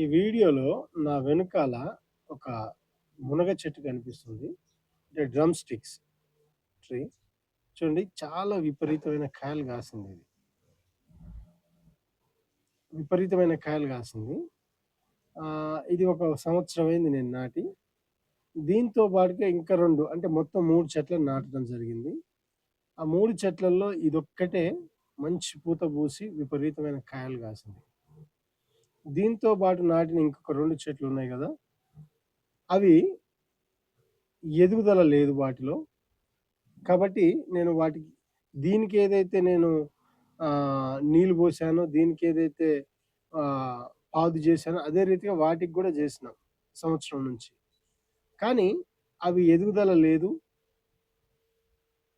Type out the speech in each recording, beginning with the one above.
ఈ వీడియోలో నా వెనుకాల ఒక మునగ చెట్టు కనిపిస్తుంది. అంటే డ్రమ్ స్టిక్స్ ట్రీ. చూడండి చాలా విపరీతమైన కాయలు కాసింది ఇది. విపరీతమైన కాయలు కాసింది. ఇది ఒక సంవత్సరం అయింది నేను నాటి. దీంతో పాటుగా ఇంకా రెండు అంటే మొత్తం మూడు చెట్లను నాటడం జరిగింది. ఆ మూడు చెట్లలో ఇదొక్కటే మంచి పూత పూసి విపరీతమైన కాయలు కాసింది. దీంతో పాటు నాటిన ఇంకొక రెండు చెట్లు ఉన్నాయి కదా అవి ఎదుగుదల లేదు వాటిలో. కాబట్టి నేను వాటికి దీనికి ఏదైతే నేను నీళ్ళు పోసానో, దీనికి ఏదైతే పాదు చేశానో అదే రీతిగా వాటికి కూడా చేసిన సంవత్సరం నుంచి. కానీ అవి ఎదుగుదల లేదు.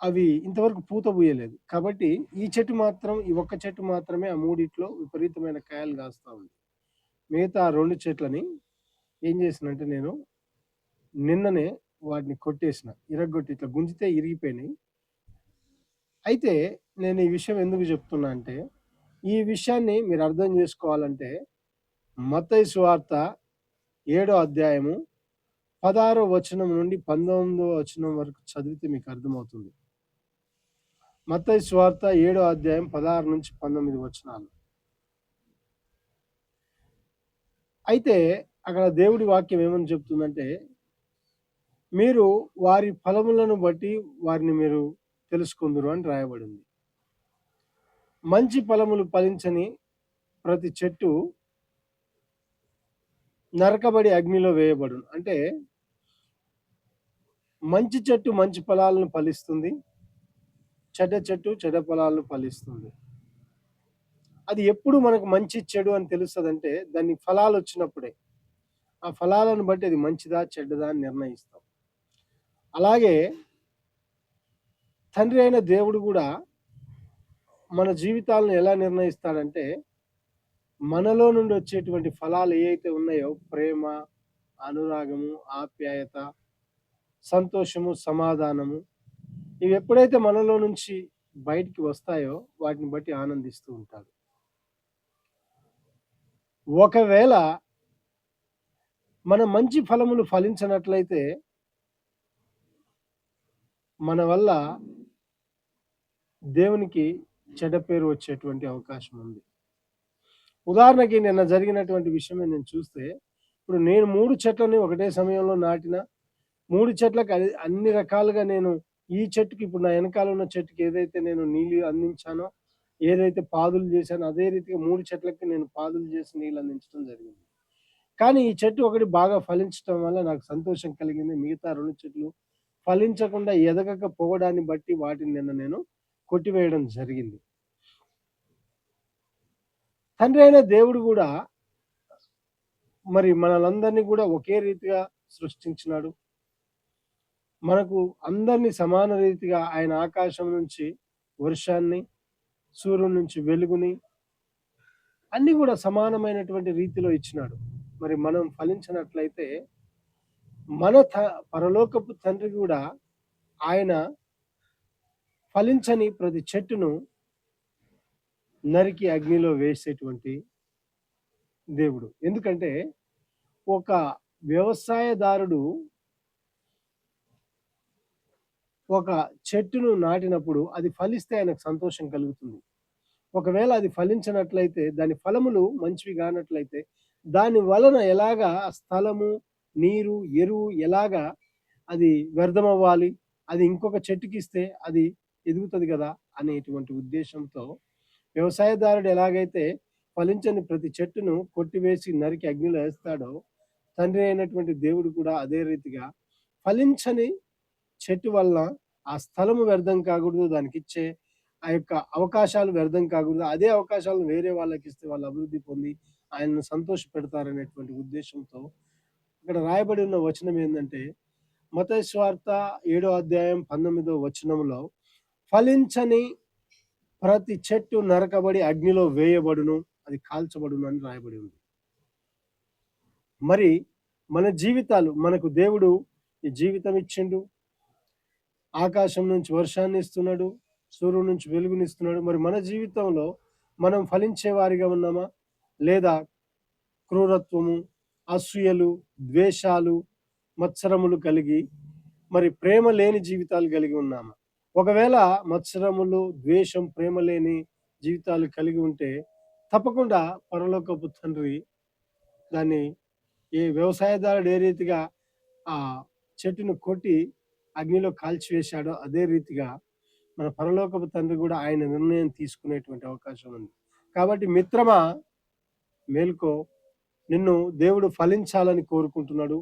అవి ఇంతవరకు పూత పూయలేదు. కాబట్టి ఈ చెట్టు మాత్రం ఈ ఒక్క చెట్టు మాత్రమే ఆ మూడిట్లో విపరీతమైన కాయలు కాస్తూ ఉంది. మిగతా రెండు చెట్లని ఏం చేసినంటే నేను నిన్ననే వాటిని కొట్టేసిన. ఇరగొట్టి ఇట్లా గుంజితే ఇరిగిపోయినాయి. అయితే నేను ఈ విషయం ఎందుకు చెప్తున్నా అంటే, ఈ విషయాన్ని మీరు అర్థం చేసుకోవాలంటే మత్తయి సువార్త ఏడో అధ్యాయము 16 వచనం నుండి 19 వచనం వరకు చదివితే మీకు అర్థమవుతుంది. మత్తయి సువార్త ఏడో అధ్యాయం 16 నుంచి 19 వచనాలు. అయితే అక్కడ దేవుడి వాక్యం ఏమని చెప్తుందంటే, మీరు వారి ఫలములను బట్టి వారిని మీరు తెలుసుకుందురు అని రాయబడింది. మంచి ఫలములు ఫలించని ప్రతి చెట్టు నరకబడి అగ్నిలో వేయబడును. అంటే మంచి చెట్టు మంచి ఫలాలను ఫలిస్తుంది. చెడ్డ చెట్టు చెడ్డ ఫలాలను ఫలిస్తుంది. అది ఎప్పుడు మనకు మంచి, చెడు అని తెలుస్తుంది అంటే దాని ఫలాలొచ్చినప్పుడే. ఆ ఫలాలను బట్టి అది మంచిదా? చెడ్డదా? అని నిర్ణయిస్తాం. అలాగే తండ్రి అయిన దేవుడు కూడా మన జీవితాలను ఎలా నిర్ణయిస్తాడంటే, మనలో నుండి వచ్చేటువంటి ఫలాలు ఏవైతే ఉన్నాయో ప్రేమ, అనురాగము, ఆప్యాయత, సంతోషము, సమాధానము ఇవి ఎప్పుడైతే మనలో నుంచి బయటికి వస్తాయో వాటిని బట్టి ఆనందిస్తూ ఉంటాడు. ఒకవేళ మన మంచి ఫలములు ఫలించనట్లయితే మన వల్ల దేవునికి చెడ్డ పేరు వచ్చేటువంటి అవకాశం ఉంది. ఉదాహరణకి నిన్న జరిగినటువంటి విషయమే నేను చూస్తే, ఇప్పుడు నేను మూడు చెట్లని ఒకటే సమయంలో నాటిన మూడు చెట్లకు అది అన్ని రకాలుగా నేను ఈ చెట్టుకి ఇప్పుడు నా వెనకాల ఉన్న చెట్టుకి ఏదైతే నేను నీళ్ళు అందించానో, ఏదైతే పాదులు చేశానో అదే రీతిగా మూడు చెట్లకి నేను పాదులు చేసి నీళ్ళు అందించడం జరిగింది. కానీ ఈ చెట్టు ఒకటి బాగా ఫలించటం వల్ల నాకు సంతోషం కలిగింది. మిగతా రెండు చెట్లు ఫలించకుండా ఎదగక పోవడాన్ని బట్టి వాటిని నిన్న నేను కొట్టివేయడం జరిగింది. తండ్రి అయిన దేవుడు కూడా మరి మనలందరినీ కూడా ఒకే రీతిగా సృష్టించినాడు. మనకు అందరిని సమాన రీతిగా ఆయన ఆకాశం నుంచి వర్షాన్ని, సూర్యుని నుంచి వెలుగుని అన్నీ కూడా సమానమైనటువంటి రీతిలో ఇచ్చినాడు. మరి మనం ఫలించినట్లయితే మన త పరలోకపు తండ్రి కూడా ఆయన ఫలించని ప్రతి చెట్టును నరికి అగ్నిలో వేసేటువంటి దేవుడు. ఎందుకంటే ఒక వ్యవసాయదారుడు ఒక చెట్టును నాటినప్పుడు అది ఫలిస్తే ఆయనకు సంతోషం కలుగుతుంది. ఒకవేళ అది ఫలించనట్లయితే దాని ఫలములు మంచివి కానట్లయితే దాని వలన ఎలాగా స్థలము, నీరు, ఎరువు ఎలాగా అది వ్యర్థమవ్వాలి, అది ఇంకొక చెట్టుకి ఇస్తే అది ఎదుగుతుంది కదా అనేటువంటి ఉద్దేశంతో వ్యవసాయదారుడు ఎలాగైతే ఫలించని ప్రతి చెట్టును కొట్టివేసి నరికి అగ్నిలో వేస్తాడో తండ్రి అయినటువంటి దేవుడు కూడా అదే రీతిగా ఫలించని చెట్టు వల్ల ఆ స్థలము వ్యర్థం కాకూడదు. దానికి ఇచ్చే ఆ యొక్క అవకాశాలు వ్యర్థం కాకూడదు. అదే అవకాశాలను వేరే వాళ్ళకి ఇస్తే వాళ్ళు అభివృద్ధి పొంది ఆయనను సంతోష పెడతారనేటువంటి ఉద్దేశంతో ఇక్కడ రాయబడి ఉన్న వచనం ఏంటంటే మత స్వార్థ ఏడో అధ్యాయం 19 వచనంలో ఫలించని ప్రతి చెట్టు నరకబడి అగ్నిలో వేయబడును. అది కాల్చబడును అని రాయబడి ఉంది. మరి మన జీవితాలు మనకు దేవుడు ఈ జీవితం ఇచ్చిండు. ఆకాశం నుంచి వర్షాన్ని ఇస్తున్నాడు. సూర్యుడు నుంచి వెలుగునిస్తున్నాడు. మరి మన జీవితంలో మనం ఫలించే వారిగా ఉన్నామా? లేదా క్రూరత్వము అసూయలు ద్వేషాలు మత్సరములు కలిగి మరి ప్రేమ లేని జీవితాలు కలిగి ఉన్నామా ఒకవేళ మత్సరములు ద్వేషం ప్రేమ లేని జీవితాలు కలిగి ఉంటే తప్పకుండా పరలోకపు తండ్రి దాన్ని ఏ వ్యవసాయదారుడు ఏ రీతిగా ఆ చెట్టును కొట్టి అగ్నిలో కాల్చివేశాడో అదే రీతిగా మన పరలోకపు తండ్రి కూడా ఆయన నిర్ణయం తీసుకునేటువంటి అవకాశం ఉంది. కాబట్టి మిత్రమా మేల్కో నిన్ను దేవుడు ఫలించాలని కోరుకుంటున్నాడు.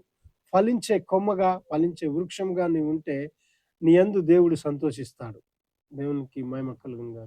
ఫలించే కొమ్మగా ఫలించే వృక్షంగా నీవు ఉంటే నీ అందు దేవుడు సంతోషిస్తాడు. దేవునికి మహిమ కలుగును